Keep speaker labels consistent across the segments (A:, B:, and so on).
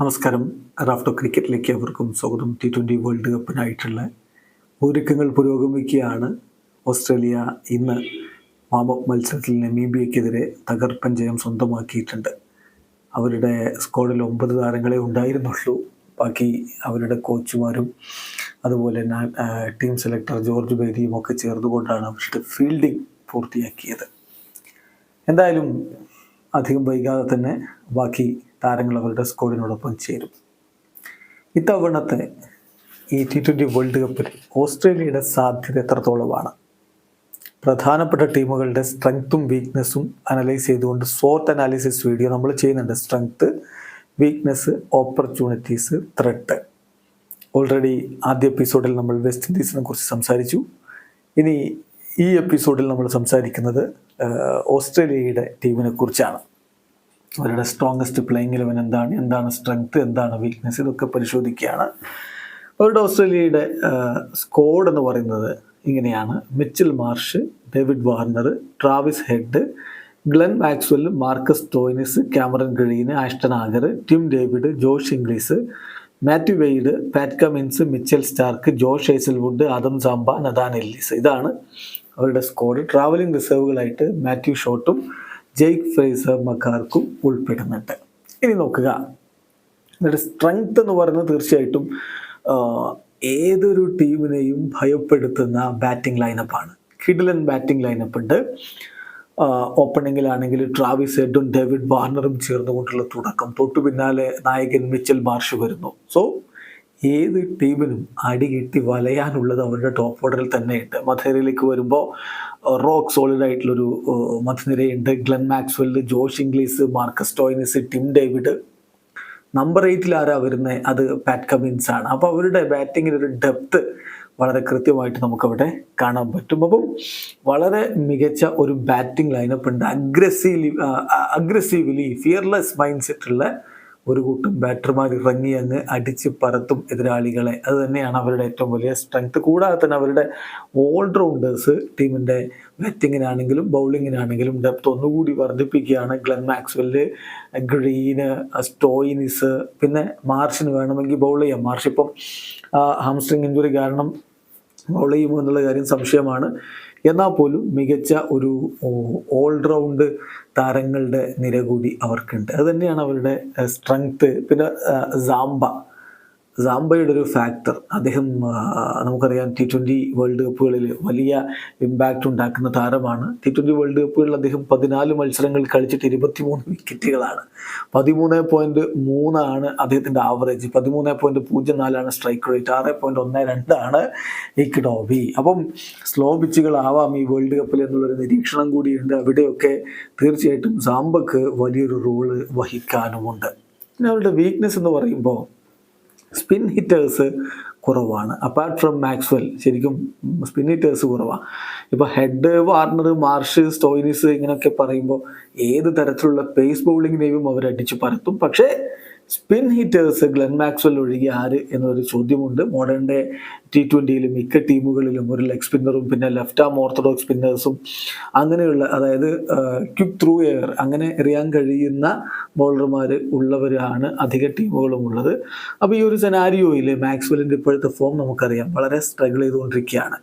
A: നമസ്കാരം. റാഫ്റ്റോ ക്രിക്കറ്റിലേക്ക് അവർക്കും സ്വാഗതം. ടി ട്വന്റി വേൾഡ് കപ്പിനായിട്ടുള്ള ഒരുക്കങ്ങൾ പുരോഗമിക്കുകയാണ്. ഓസ്ട്രേലിയ ഇന്ന് വാമപ്പ് മത്സരത്തിൽ നമീബിയക്കെതിരെ തകർപ്പൻ ജയം സ്വന്തമാക്കിയിട്ടുണ്ട്. അവരുടെ സ്ക്വാഡിൽ ഒമ്പത് താരങ്ങളെ ഉണ്ടായിരുന്നുള്ളൂ. ബാക്കി അവരുടെ കോച്ചുമാരും അതുപോലെ ടീം സെലക്ടർ ജോർജ് ബേരിയും ഒക്കെ ചേർന്നുകൊണ്ടാണ് അവരുടെ ഫീൽഡിംഗ് പൂർത്തിയാക്കിയത്. എന്തായാലും അധികം വൈകാതെ തന്നെ ബാക്കി താരങ്ങൾ അവരുടെ സ്കോഡിനോടൊപ്പം ചേരും. ഇത്തവണത്തെ ഈ ടി ട്വന്റി വേൾഡ് കപ്പിൽ ഓസ്ട്രേലിയയുടെ സാധ്യത എത്രത്തോളമാണ്? പ്രധാനപ്പെട്ട ടീമുകളുടെ സ്ട്രെങ്ത്തും വീക്ക്നെസ്സും അനലൈസ് ചെയ്തുകൊണ്ട് സോർട്ട് അനാലിസിസ് വീഡിയോ നമ്മൾ ചെയ്യുന്നുണ്ട്. Strength weakness opportunities threat already ആദ്യ എപ്പിസോഡിൽ നമ്മൾ വെസ്റ്റ് ഇൻഡീസിനെ കുറിച്ച് സംസാരിച്ചു. ഇനി ഈ എപ്പിസോഡിൽ നമ്മൾ സംസാരിക്കുന്നത് ഓസ്ട്രേലിയയുടെ ടീമിനെ കുറിച്ചാണ്. അവരുടെ സ്ട്രോങ്സ്റ്റ് പ്ലേയിങ് ഇലവൻ എന്താണ് എന്താണ് സ്ട്രെങ്ത് എന്താണ് വീക്ക്നെസ് ഇതൊക്കെ പരിശോധിക്കുകയാണ്. അവരുടെ ഓസ്ട്രേലിയയുടെ സ്കോഡ് എന്ന് പറയുന്നത് ഇങ്ങനെയാണ്. Mitchell Marsh David Warner Travis Head Glenn Maxwell Marcus Stoinis Cameron Green Ashton Agar Tim David Josh Inglis Matthew Wade Pat Cummins Mitchell Starc Josh Hazlewood Adam Zampa Nathan Ellis. ഇതാണ് അവരുടെ squad travelling റിസർവുകളായിട്ട് Matthew ഷോട്ടും Jake Fraser മക്കാർക്കും ഉൾപ്പെടുന്നുണ്ട്. ഇനി നോക്കുക. എന്നിട്ട് strength എന്ന് പറയുന്നത് തീർച്ചയായിട്ടും ഏതൊരു ടീമിനെയും ഭയപ്പെടുത്തുന്ന ബാറ്റിംഗ് ലൈനപ്പാണ് കിഡിലൻ ബാറ്റിംഗ് ലൈനപ്പ് ഉണ്ട്. ഓപ്പണിങ്ങിലാണെങ്കിൽ ട്രാവിസ് ഹെഡും ഡേവിഡ് വാർണറും ചേർന്നുകൊണ്ടുള്ള തുടക്കം. തൊട്ടു പിന്നാലെ നായകൻ മിച്ചൽ മാർഷ് വരുന്നു. സോ ഏത് ടീമിനും അടി കിട്ടി വലയാനുള്ളത് അവരുടെ ടോപ്പ് ഓർഡറിൽ തന്നെയുണ്ട് മധേരയിലേക്ക് വരുമ്പോൾ റോക്ക് സോളിഡ് ആയിട്ടുള്ളൊരു മധ്യനിരയുണ്ട്. Glenn Maxwell Josh Inglis Marcus Stoinis Tim David number എയ്റ്റിൽ ആരാ വരുന്നത് അത് പാറ്റ് കമിൻസ് ആണ്. അപ്പോൾ അവരുടെ ബാറ്റിങ്ങിന് ഒരു ഡെപ്ത് വളരെ കൃത്യമായിട്ട് നമുക്കവിടെ കാണാൻ പറ്റും. അപ്പം വളരെ മികച്ച ഒരു ബാറ്റിംഗ് ലൈനപ്പ് ഉണ്ട്. അഗ്രസീവ് അഗ്രസീവ്ലി ഫിയർലെസ് മൈൻഡ് സെറ്റുള്ള ഒരു കൂട്ടം ബാറ്റർമാർ ഇറങ്ങി അങ്ങ് അടിച്ച് പറത്തും എതിരാളികളെ. അത് തന്നെയാണ് അവരുടെ ഏറ്റവും വലിയ സ്ട്രെങ്ത് കൂടാതെ തന്നെ അവരുടെ ഓൾറൗണ്ടേഴ്സ് ടീമിന്റെ ബാറ്റിങ്ങിനാണെങ്കിലും ബൗളിങ്ങിനാണെങ്കിലും ഡെപ്ത് ഒന്നുകൂടി വർദ്ധിപ്പിക്കുകയാണ്. ഗ്ലെൻ മാക്സ്വെൽ ഗ്രീന് സ്റ്റോയിനിസ് പിന്നെ മാർഷിന് വേണമെങ്കിൽ ബൗൾ ചെയ്യാം. മാർഷ് ഇപ്പം ഹാംസ്ട്രിങ് ഇഞ്ചുറി കാരണം ബൗൾ ചെയ്യുമോ എന്നുള്ള കാര്യം സംശയമാണ്. എന്നാൽ പോലും മികച്ച ഒരു ഓൾറൗണ്ട് താരങ്ങളുടെ നിര കൂടി അവർക്കുണ്ട്. അത് തന്നെയാണ് അവരുടെ സ്ട്രെങ്ത്ത് പിന്നെ സാംബ. സാംബയുടെ ഒരു ഫാക്ടർ അദ്ദേഹം നമുക്കറിയാം ടി ട്വന്റി വേൾഡ് കപ്പുകളിൽ വലിയ ഇമ്പാക്റ്റ് ഉണ്ടാക്കുന്ന താരമാണ്. ടി ട്വന്റി വേൾഡ് കപ്പുകളിൽ അദ്ദേഹം പതിനാല് മത്സരങ്ങൾ കളിച്ചിട്ട് ഇരുപത്തിമൂന്ന് വിക്കറ്റുകളാണ് പതിമൂന്ന് പോയിന്റ് മൂന്നാണ് അദ്ദേഹത്തിന്റെ ആവറേജ് പതിമൂന്ന് പോയിന്റ് പൂജ്യം നാലാണ് സ്ട്രൈക്ക് റേറ്റ് ആറ് പോയിന്റ് ഒന്ന് രണ്ടാണ് ഇക്ഡോബി അപ്പം സ്ലോ പിച്ചുകളാവാം ഈ വേൾഡ് കപ്പിൽ എന്നുള്ളൊരു നിരീക്ഷണം കൂടിയുണ്ട്. അവിടെയൊക്കെ തീർച്ചയായിട്ടും സാമ്പക്ക് വലിയൊരു റോൾ വഹിക്കാനുമുണ്ട്. പിന്നെ അവരുടെ വീക്ക്നെസ് എന്ന് പറയുമ്പോൾ സ്പിൻ ഹിറ്റേഴ്സ് കുറവാണ്. അപ്പാർട്ട് ഫ്രം മാക്സ്വെൽ ശരിക്കും സ്പിൻ ഹിറ്റേഴ്സ് കുറവാണ് ഇപ്പോൾ ഹെഡ് വാർണർ മാർഷ് സ്റ്റോയിനിസ് ഇങ്ങനെയൊക്കെ പറയുമ്പോൾ ഏത് തരത്തിലുള്ള പേസ് ബൗളിങ്ങിനെയും അവർ അടിച്ചു പരത്തും പക്ഷേ സ്പിൻ ഹിറ്റേഴ്സ് ഗ്ലെൻ മാക്സ്വെൽ ഒഴികെ ആര് എന്നൊരു ചോദ്യമുണ്ട്. ഡേ ടി ട്വന്റിയിലും മിക്ക ടീമുകളിലും ഒരു ലെഗ് സ്പിന്നറും പിന്നെ ലെഫ്റ്റ് ആം ഓർത്തഡോക്സ് സ്പിന്നേഴ്സും അങ്ങനെയുള്ള അതായത് ക്വിക്ക് ത്രൂ എയർ അങ്ങനെ എറിയാൻ കഴിയുന്ന ബോളർമാർ ഉള്ളവരാണ് അധിക ടീമുകളും ഉള്ളത് അപ്പോൾ ഈ ഒരു സെനാരിയോയിൽ മാക്സ്വലിന്റെ ഇപ്പോഴത്തെ ഫോം നമുക്കറിയാം. വളരെ സ്ട്രഗിൾ ചെയ്തുകൊണ്ടിരിക്കുകയാണ്.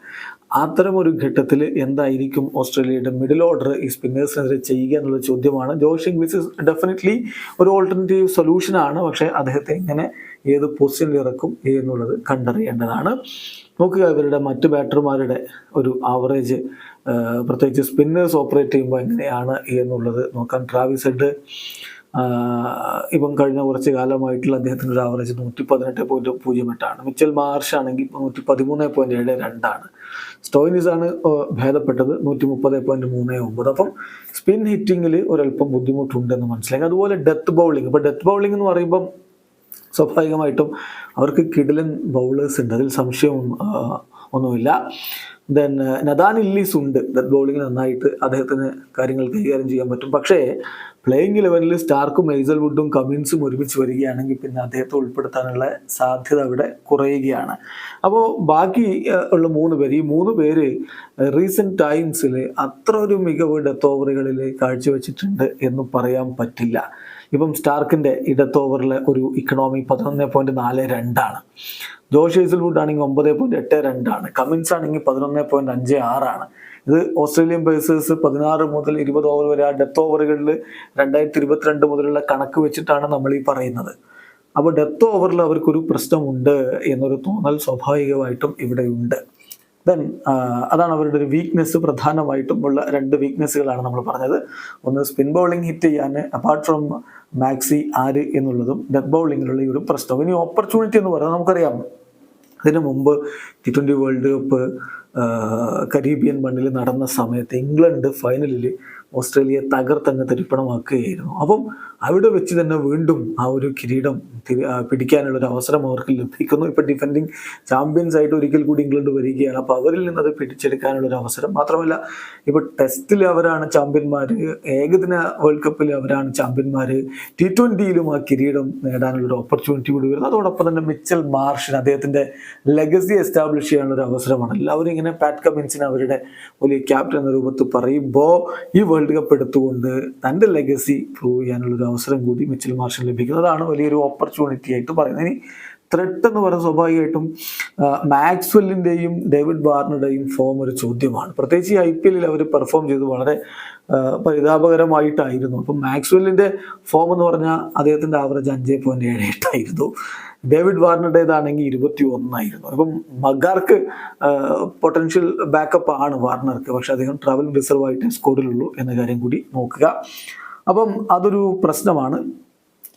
A: അത്തരം ഒരു ഘട്ടത്തിൽ എന്തായിരിക്കും ഓസ്ട്രേലിയയുടെ മിഡിൽ ഓർഡർ ഈ സ്പിന്നേഴ്സിനെതിരെ ചെയ്യുക എന്നുള്ള ചോദ്യമാണ്. ജോഷ് ഇസ് ഡെഫിനറ്റ്ലി ഒരു ഓൾട്ടർനേറ്റീവ് സൊല്യൂഷനാണ് പക്ഷേ അദ്ദേഹത്തെ എങ്ങനെ ഏത് പൊസിഷനിൽ ഇറക്കും എന്നുള്ളത് കണ്ടറിയേണ്ടതാണ്. നോക്കുക ഇവരുടെ മറ്റു ബാറ്റർമാരുടെ ഒരു ആവറേജ് പ്രത്യേകിച്ച് സ്പിന്നേഴ്സ് ഓപ്പറേറ്റ് ചെയ്യുമ്പോൾ എങ്ങനെയാണ് എന്നുള്ളത് നോക്കാൻ ട്രാവിസ് ഹെഡ് ഇപ്പം കഴിഞ്ഞ കുറച്ച് കാലമായിട്ടുള്ള അദ്ദേഹത്തിന്റെ ഒരു ആവറേജ് നൂറ്റി പതിനെട്ട് പോയിന്റ് പൂജ്യം എട്ടാണ്. മിച്ചൽ മാർഷ് ആണെങ്കിൽ ഇപ്പോൾ നൂറ്റി പതിമൂന്ന് പോയിന്റ് ഏഴ് രണ്ടാണ്. സ്റ്റോയിനിസ് ആണ് ഭേദപ്പെട്ടത് നൂറ്റി മുപ്പത് പോയിന്റ് മൂന്ന് ഒമ്പത്. അപ്പം സ്പിൻ ഹിറ്റിങ്ങിൽ ഒരല്പം ബുദ്ധിമുട്ടുണ്ടെന്ന് മനസ്സിലാക്കി അതുപോലെ ഡെത്ത് ബൗളിംഗ് ഇപ്പോൾ ഡെത്ത് ബൗളിംഗ് എന്ന് പറയുമ്പം സ്വാഭാവികമായിട്ടും അവർക്ക് കിടിലൻ ബൗളേഴ്സ് ഉണ്ട്. അതിൽ സംശയം ഒന്നുമില്ല. ദെൻ നദാൻ ഇല്ലീസ് ഉണ്ട്. ഡെത്ത് ബൗളിംഗ് നന്നായിട്ട് അദ്ദേഹത്തിന് കാര്യങ്ങൾ കൈകാര്യം ചെയ്യാൻ പറ്റും. പക്ഷേ പ്ലേയിങ് ഇലവനിൽ സ്റ്റാർക്കും മെയ്സൽവുഡും കമിൻസും ഒരുമിച്ച് വരികയാണെങ്കിൽ പിന്നെ അദ്ദേഹത്തെ ഉൾപ്പെടുത്താനുള്ള സാധ്യത അവിടെ കുറയുകയാണ്. അപ്പോൾ ബാക്കി ഉള്ള മൂന്ന് പേര് ഈ മൂന്ന് പേര് റീസെന്റ് ടൈംസിൽ അത്ര ഒരു മികവ് ഡെത്ത് ഓവറുകളിൽ കാഴ്ചവെച്ചിട്ടുണ്ട് എന്ന് പറയാൻ പറ്റില്ല. ഇപ്പം സ്റ്റാർക്കിന്റെ ഇടത്ത് ഓവറിലെ ഒരു ഇക്കണോമി പതിനൊന്ന് പോയിന്റ് നാല് രണ്ടാണ്. ജോഷ് ഹേസൽവുഡ് ആണെങ്കിൽ ഒമ്പത് പോയിന്റ് എട്ട് രണ്ടാണ്. കമിൻസ് ആണെങ്കിൽ പതിനൊന്ന് പോയിന്റ് അഞ്ച് ആറാണ്. ഇത് ഓസ്ട്രേലിയൻ പേഴ്സേഴ്സ് പതിനാറ് മുതൽ ഇരുപത് ഓവർ വരെ ആ ഡെത്ത് ഓവറുകളിൽ രണ്ടായിരത്തി ഇരുപത്തിരണ്ട് മുതലുള്ള കണക്ക് വെച്ചിട്ടാണ് നമ്മൾ ഈ പറയുന്നത്. അപ്പോൾ ഡെത്ത് ഓവറിൽ അവർക്കൊരു പ്രശ്നമുണ്ട് എന്നൊരു തോന്നൽ സ്വാഭാവികമായിട്ടും ഇവിടെയുണ്ട്. ദെൻ അതാണ് അവരുടെ ഒരു വീക്ക്നെസ് പ്രധാനമായിട്ടും ഉള്ള രണ്ട് വീക്ക്നെസ്സുകളാണ് നമ്മൾ പറഞ്ഞത്. ഒന്ന് സ്പിൻ ബൗളിംഗ് ഹിറ്റ് ചെയ്യാൻ അപ്പാർട്ട് ഫ്രം മാക്സി ആര് എന്നുള്ളതും ഡെത്ത് ബൗളിങ്ങിലുള്ള ഈ ഒരു പ്രശ്നവും ഇനി ഓപ്പർച്യൂണിറ്റി എന്ന് പറയുന്നത് നമുക്കറിയാം. അതിനു മുമ്പ് T twenty World Cup Caribbean മണ്ണിൽ നടന്ന സമയത്ത് ഇംഗ്ലണ്ട് ഫൈനലിൽ ഓസ്ട്രേലിയയെ തകർത്തങ്ങ് തരിപ്പണമാക്കുകയായിരുന്നു. അപ്പം അവിടെ വെച്ച് തന്നെ വീണ്ടും ആ ഒരു കിരീടം പിടിക്കാനുള്ള ഒരു അവസരം അവർക്ക് ലഭിക്കുന്നു. ഇപ്പം ഡിഫെൻഡിങ് ചാമ്പ്യൻസ് ആയിട്ട് ഒരിക്കൽ കൂടി ഇംഗ്ലണ്ട് വരികയാണ്. അപ്പോൾ അവരിൽ നിന്ന് അത് പിടിച്ചെടുക്കാനുള്ള ഒരു അവസരം മാത്രമല്ല ഇപ്പോൾ ടെസ്റ്റിൽ അവരാണ് ചാമ്പ്യന്മാർ ഏകദിന വേൾഡ് കപ്പിൽ അവരാണ് ചാമ്പ്യന്മാർ ടി ട്വന്റിയിലും ആ കിരീടം നേടാനുള്ള ഒരു ഓപ്പർച്യൂണിറ്റി കൂടി വരുന്നു. അതോടൊപ്പം തന്നെ മിച്ചൽ മാർഷിന് അദ്ദേഹത്തിന്റെ ലെഗസി എസ്റ്റാബ്ലിഷ് ചെയ്യാനുള്ള ഒരു അവസരമാണ്. എല്ലാവരും ഇങ്ങനെ പാറ്റ് കമിൻസിന് അവരുടെ വലിയ ക്യാപ്റ്റൻ എന്ന രൂപത്തിൽ പറയുമ്പോൾ ഈ വേൾഡ് കപ്പ് എടുത്തുകൊണ്ട് തന്റെ ലെഗസി പ്രൂവ് ചെയ്യാനുള്ള ഒരു അവസരം കൂടി മിച്ചിൽ മാർഷൽ ലഭിക്കുന്നതാണ് വലിയൊരു ഓപ്പർച്യൂണിറ്റി ആയിട്ട് പറയുന്നത്. ഇനി ത്രെട്ട് എന്ന് പറയുന്നത് സ്വാഭാവികമായിട്ടും മാക്സ്വെല്ലിന്റെയും ഡേവിഡ് വാർണറുടെയും ഫോം ഒരു ചോദ്യമാണ്. പ്രത്യേകിച്ച് ഈ ഐ പി എല്ലിൽ അവർ പെർഫോം ചെയ്ത് വളരെ പരിതാപകരമായിട്ടായിരുന്നു. അപ്പം മാക്സ്വെല്ലിന്റെ ഫോം എന്ന് പറഞ്ഞാൽ അദ്ദേഹത്തിന്റെ ആവറേജ് അഞ്ച് പോയിന്റ് ഏഴ് എട്ടായിരുന്നു. ഡേവിഡ് വാർണറുടേതാണെങ്കിൽ ഇരുപത്തി ഒന്നായിരുന്നു അപ്പം മഗാർക്ക് പൊട്ടൻഷ്യൽ ബാക്കപ്പ് ആണ് വാർണർക്ക്. പക്ഷെ അദ്ദേഹം ട്രാവൽ റിസർവ് ആയിട്ട് സ്കോഡിലുള്ളൂ എന്ന കാര്യം കൂടി നോക്കുക. അപ്പം അതൊരു പ്രശ്നമാണ്.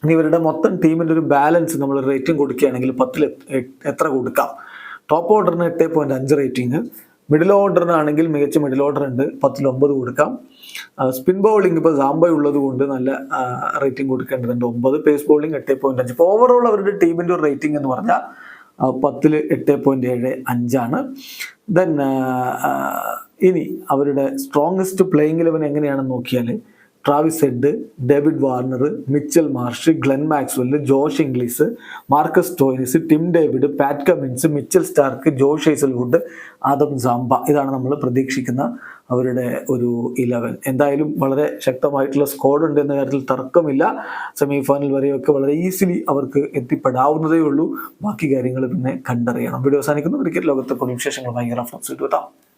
A: ഇനി ഇവരുടെ മൊത്തം ടീമിന്റെ ഒരു ബാലൻസ് നമ്മൾ റേറ്റിംഗ് കൊടുക്കുകയാണെങ്കിൽ പത്തിൽ എത്ര കൊടുക്കാം? ടോപ്പ് ഓർഡറിന് എട്ട് പോയിന്റ് അഞ്ച് റേറ്റിംഗ് മിഡിൽ ഓർഡറിനാണെങ്കിൽ മികച്ച മിഡിൽ ഓർഡർ ഉണ്ട്. പത്തിൽ ഒമ്പത് കൊടുക്കാം സ്പിൻ ബൗളിംഗ് ഇപ്പോൾ സാമ്പ ഉള്ളത് കൊണ്ട് നല്ല റേറ്റിംഗ് കൊടുക്കേണ്ടതുണ്ട്. ഒമ്പത് പേസ് ബൗളിംഗ് എട്ട് പോയിന്റ് അഞ്ച്. ഇപ്പോൾ ഓവറോൾ അവരുടെ ടീമിന്റെ ഒരു റേറ്റിംഗ് എന്ന് പറഞ്ഞാൽ പത്തിൽ എട്ട് പോയിന്റ് ഏഴ് അഞ്ചാണ്. ദെൻ ഇനി അവരുടെ സ്ട്രോങ്സ്റ്റ് പ്ലേയിങ് ലെവൻ എങ്ങനെയാണെന്ന് നോക്കിയാൽ Travis Head David Warner Mitchell Marsh Glenn Maxwell Josh Inglis Marcus Stoinis Tim David Pat Cummins Mitchell Starc Josh Hazlewood Adam Zampa. ഇതാണ് നമ്മൾ പ്രതീക്ഷിക്കുന്ന അവരുടെ ഒരു ഇലവൻ എന്തായാലും വളരെ ശക്തമായിട്ടുള്ള സ്കോഡ് ഉണ്ട് എന്ന കാര്യത്തിൽ തർക്കമില്ല. സെമി ഫൈനൽ വരെയൊക്കെ വളരെ ഈസിലി അവർക്ക് എത്തിപ്പെടാവുന്നതേ ഉള്ളൂ ബാക്കി കാര്യങ്ങൾ പിന്നെ കണ്ടറിയണം. വീഡിയോ അവസാനിക്കുന്നു. ക്രിക്കറ്റ് ലോകത്തെ കൂടുതൽ വിശേഷങ്ങളുമായി റഫറൻസ് കിട്ടും